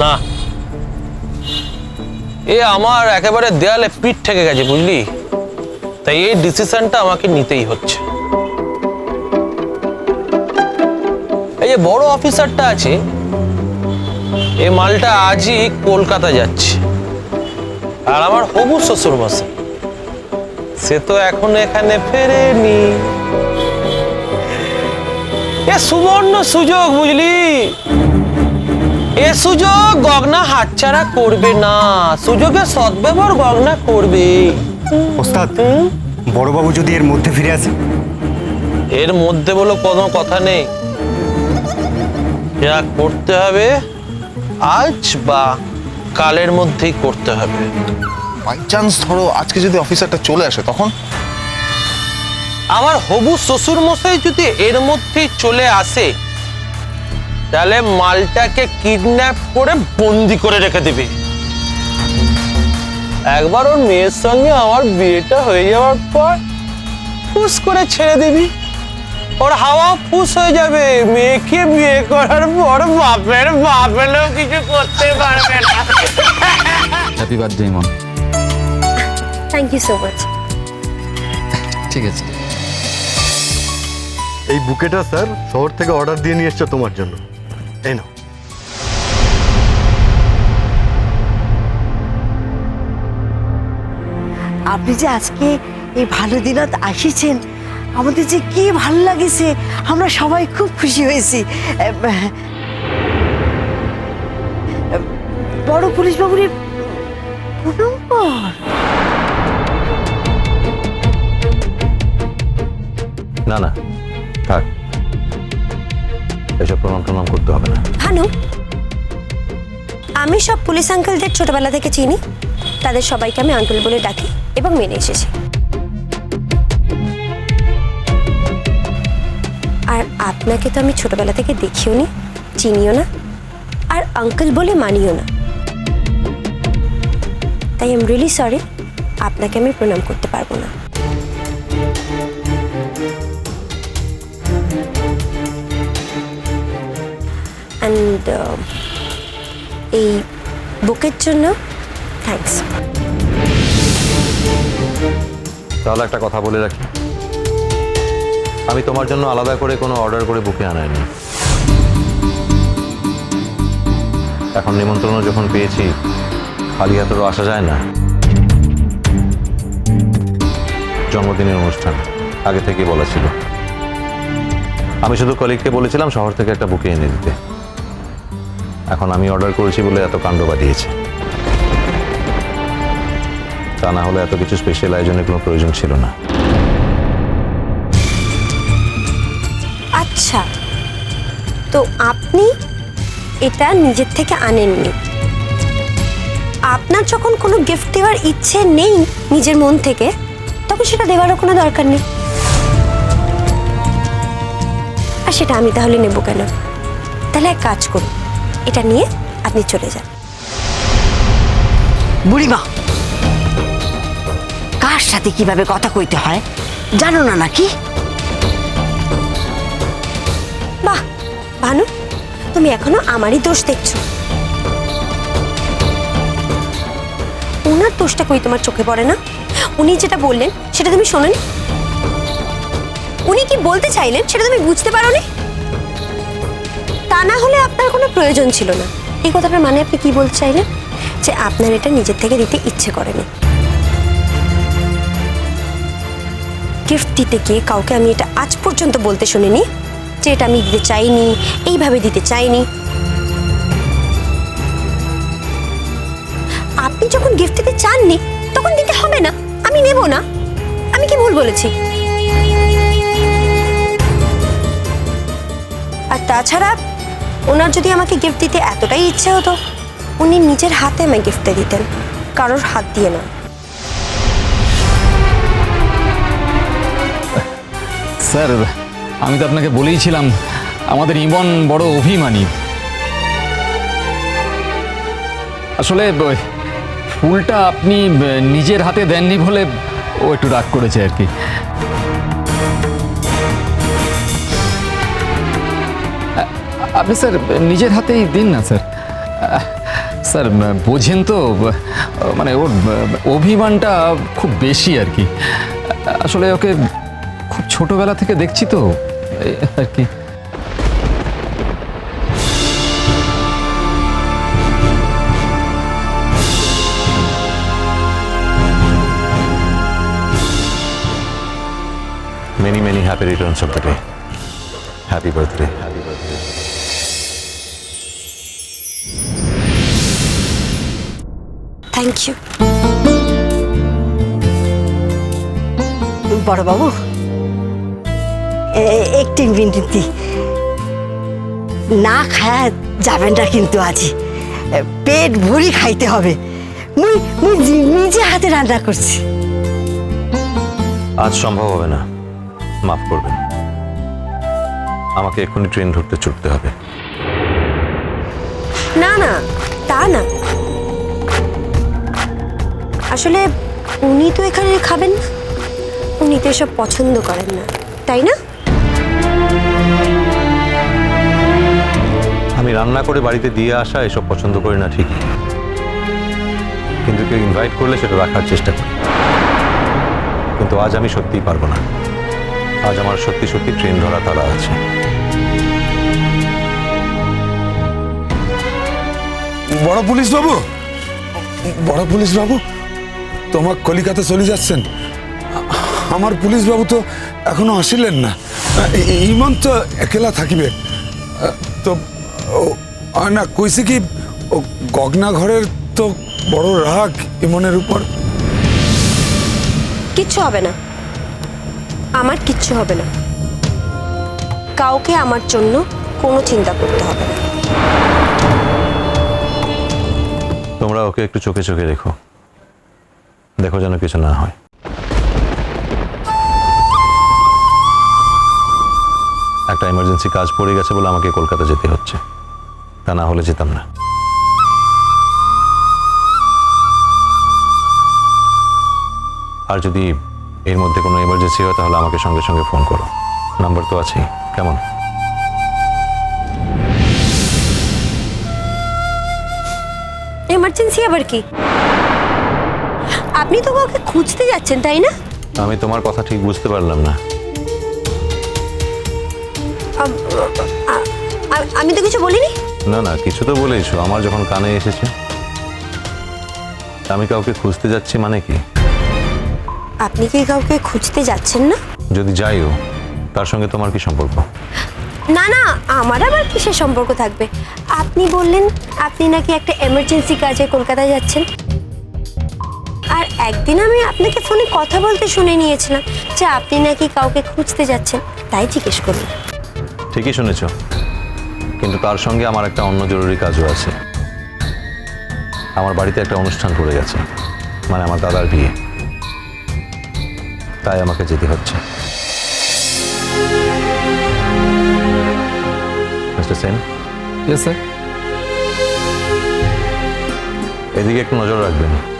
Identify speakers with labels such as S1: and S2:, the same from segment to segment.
S1: না। এ আমার একেবারে দেয়ালে পিঠ থেকে গেছে, বুঝলি? তাই এই ডিসিশনটা আমাকে নিতেই হচ্ছে। এই যে বড় অফিসারটা আছে, এ মালটা আজই কলকাতা যাচ্ছে। আর আমার হবু শ্বশুর মশাই সে তো এখন এখানে ফেরেনি। এ সুবর্ণ সুযোগ, বুঝলি? এ সুযোগ গগনা হাতছাড়া করবে না। সুযোগে সদ্ব্যবহার গগনা করবে।
S2: ওস্তাদ বড়বাবু যদি এর মধ্যে ফিরে আসে?
S1: এর মধ্যে বলো কোনো কথা নেই। যা করতে হবে আজ বা কালের মধ্যেই করতে হবে।
S3: বাই চান্স ধরো আজকে যদি অফিসারটা চলে আসে তখন?
S1: আমার হবু শ্বশুর মশাই যদি এর মধ্যেই চলে আসে তাহলে মালটাকে কিডন্যাপ করে বন্দি করে রেখে দিবি। একবার ওর মেয়ের সঙ্গে আমার বিয়েটা হয়ে যাওয়ার পর ফুস করে ছেড়ে দিবি। ওর হাওয়া ফুস হয়ে যাবে। মেয়েকে বিয়ে করার পর বাপের বাপেরও কিছু করতে পারবে না।
S4: Happy birthday
S5: thank you so much
S4: ঠিক আছে।
S6: এই বুকেটা স্যার শহর থেকে অর্ডার দিয়ে নিয়ে এসছে তোমার জন্য। এই নাও।
S7: আপনি যে আজকে এই ভালো দিনত আসিছেন আমাদের যে কি ভালো লাগেছে আমরা সবাই খুব খুশি হয়েছি। বড় পুলিশ বাবুর
S8: না না থাক। এসব প্রণাম প্রণাম করতে হবে না।
S5: ভানু, আমি সব পুলিশ আঙ্কেলদের ছোটবেলা থেকে চিনি। তাদের সবাইকে আমি আঙ্কেল বলে ডাকি এবং মেনে এসেছি। আর আপনাকে তো আমি ছোটবেলা থেকে দেখিও নি, চিনিও না, আর আঙ্কেল বলে মানিও না। তাই এম রিয়েলি সরি আপনাকে আমি প্রণাম করতে পারব না। অ্যান্ড এই বুকের জন্য থ্যাঙ্কস
S8: তাহলে একটা কথা বলে রাখি। আমি তোমার জন্য আলাদা করে কোনো অর্ডার করে বুকে আনাইনি। এখন নিমন্ত্রণ যখন পেয়েছি, খালি হাতেরও আসা যায় না। জন্মদিনের অনুষ্ঠান, আগে থেকেই বলা ছিল। আমি শুধু কলিগকে বলেছিলাম শহর থেকে একটা বুকে এনে দিতে। এখন আমি অর্ডার করেছি বলে এত কাণ্ড বাঁধিয়েছে। তা না হলে এত কিছু স্পেশাল আয়োজনের কোনো প্রয়োজন ছিল না।
S5: আচ্ছা তো আপনি এটা নিজের থেকে আনেননি। আপনার যখন কোনো গিফট দেওয়ার ইচ্ছে নেই নিজের মন থেকে তখন সেটা দেওয়ারও কোনো দরকার নেই। আর সেটা আমি তাহলে নেব কেন? তাহলে এক কাজ করুন এটা নিয়ে আপনি চলে যান।
S7: বুড়িমা কার সাথে কীভাবে কথা কইতে হয়? জানো না নাকি?
S5: বাহ ভানু তুমি এখনও আমারই দোষ দেখছ। ওনার দোষটা কই তোমার চোখে পড়ে না? উনি যেটা বললেন সেটা তুমি শোনেন। উনি কি বলতে চাইলেন সেটা তুমি বুঝতে পারোনি? তা না হলে আপনার কোনো প্রয়োজন ছিল না। এই কথাটার মানে আপনি কি বলতে চাইলেন? যে আপনার এটা নিজের থেকে দিতে ইচ্ছে করেনি। গিফট দিতে গিয়ে কাউকে আমি এটা আজ পর্যন্ত বলতে শুনিনি, যে এটা আমি দিতে চাইনি, এইভাবে দিতে চাইনি। আপনি যখন গিফট দিতে চাননি, তখন দিতে হবে না। আমি নেব না। আমি কি ভুল বলেছি? আর তাছাড়া ওনার যদি আমাকে গিফট দিতে এতটাই ইচ্ছে হতো, উনি নিজের হাতে আমায় গিফটটা দিতেন, কারোর হাত দিয়ে না
S4: স্যার, আমি তো আপনাকে বলেইছিলাম, আমাদের ইমন বড় অভিমানী। আসলে ফুলটা আপনি নিজের হাতে দেননি বলে ও একটু রাগ করেছে আর কি। আপনি স্যার নিজের হাতেই দিন না স্যার স্যার বোঝেন তো মানে ওর অভিমানটা খুব বেশি আর কি আসলে ওকে খুব ছোটবেলা থেকে দেখছি তো আর কি
S8: Many, many happy returns of the day. Happy birthday. Happy birthday.
S5: Thank you
S7: বড়বাবু এ- একটি মিনিটি না খায়া যাবেন না কিন্তু আজ। পেট ভরি খাইতে হবে। মুই নিজে হাতে রান্না করছি।
S8: আজ সম্ভব হবে না। মাফ করবেন। আমাকে এক্ষুনি ট্রেন ধরতে ছুটতে হবে।
S5: না না তা না। আসলে উনি তো এখানে খাবেন না। উনি তো এসব পছন্দ করেন না তাই না?
S8: আমি রান্না করে বাড়িতে দিয়ে আসা এসব পছন্দ করি না ঠিকই। কিন্তু কেউ ইনভাইট করলে সেটা রাখার চেষ্টা করি। কিন্তু আজ আমি সত্যিই পারব না। আজ আমার সত্যি সত্যি ট্রেন ধরা তারা আছে।
S9: বড় পুলিশ বাবু বড় পুলিশ বাবু তোমার কলিকাতা চলে যাচ্ছেন? আমার পুলিশ বাবু তো এখনও আসিলেন না। ইমন তো একলা থাকিবে। তো না কইছে কি ও গগনা ঘরের তো বড় রাগ ইমনের উপর।
S5: কিচ্ছু হবে না। আমার কিচ্ছু হবে না। কাউকে আমার জন্য কোনো চিন্তা করতে হবে না।
S8: তোমরা ওকে একটু চোখে চোখে রেখো। দেখো যেন কিছু না হয়। একটা এমার্জেন্সি কাজ পড়ে গেছে বলে আমাকে কলকাতা যেতে হচ্ছে। তা না হলে যেতাম না। আর যদি এর মধ্যে কোনো এমার্জেন্সি হয়, তাহলে আমাকে সঙ্গে সঙ্গে ফোন করো। নাম্বার তো আছেই। কেমন?
S5: এমার্জেন্সি আবার কি? আপনি তো কাউকে খুঁজতে যাচ্ছেন তাই না?
S8: আমি তোমার কথা ঠিক বুঝতে পারলাম না।
S5: আমি তো কিছু বলিনি?
S8: না না কিছু তো বলেইছো। আমার যখন কানে এসেছে আমি কাউকে খুঁজতে যাচ্ছি মানে কি?
S5: আপনি কি কাউকে খুঁজতে যাচ্ছেন না?
S8: যদি যাইও তার সঙ্গে তোমার কি সম্পর্ক?
S5: না না আমার আবার কিসের সম্পর্ক থাকবে? আপনি বললেন আপনি নাকি একটা এমার্জেন্সি কাজে কলকাতায় যাচ্ছেন। আর একদিন আমি আপনাকে ফোনে কথা বলতে শুনে নিয়েছিলাম যে আপনি নাকি কাউকে খুঁজতে যাচ্ছেন তাই জিজ্ঞেস করুন
S8: ঠিকই শুনেছ। কিন্তু তার সঙ্গে আমার একটা অন্য জরুরি কাজও আছে। আমার বাড়িতে একটা অনুষ্ঠান পড়ে গেছে মানে আমার দাদার বিয়ে। তাই আমাকে যেতে হচ্ছে। মিস্টার সেন? এদিকে একটু নজর রাখবেন।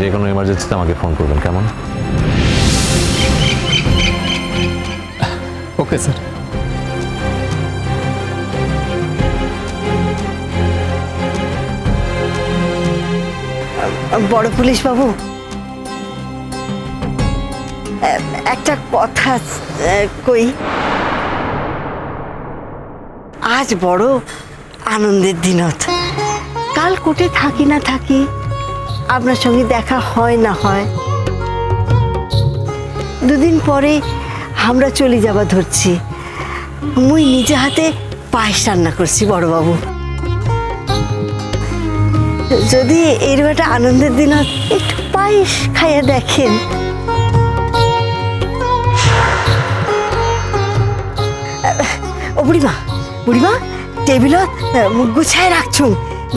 S8: যে কোনো এমার্জেন্সিতে আমাকে ফোন করবেন কেমন?
S4: ওকে স্যার
S7: বড় পুলিশ বাবু একটা কথা কই? আজ বড় আনন্দের দিনত কাল কোটে থাকি না থাকি আপনার সঙ্গে দেখা হয় না হয়। দুদিন পরে আমরা চলে যাবা ধরছি। মুই নিজে হাতে পায়েস রান্না করছি, বড়বাবু। যদি এরকম একটা আনন্দের দিন একটু পায়েস খাইয়া দেখেন। ও বুড়িমা বুড়িমা, টেবিলত গুছায় রাখছুন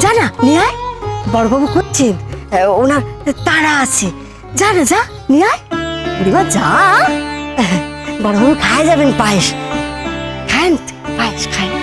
S7: জানা নিয়ে বড়বাবু করছেন ওনার তাড়া আছে। যা না যা, নিয়ে আয়। বুড়িমা, যা। বড় খায় যাবেন, পায়েস। খায়েন, পায়েস খায়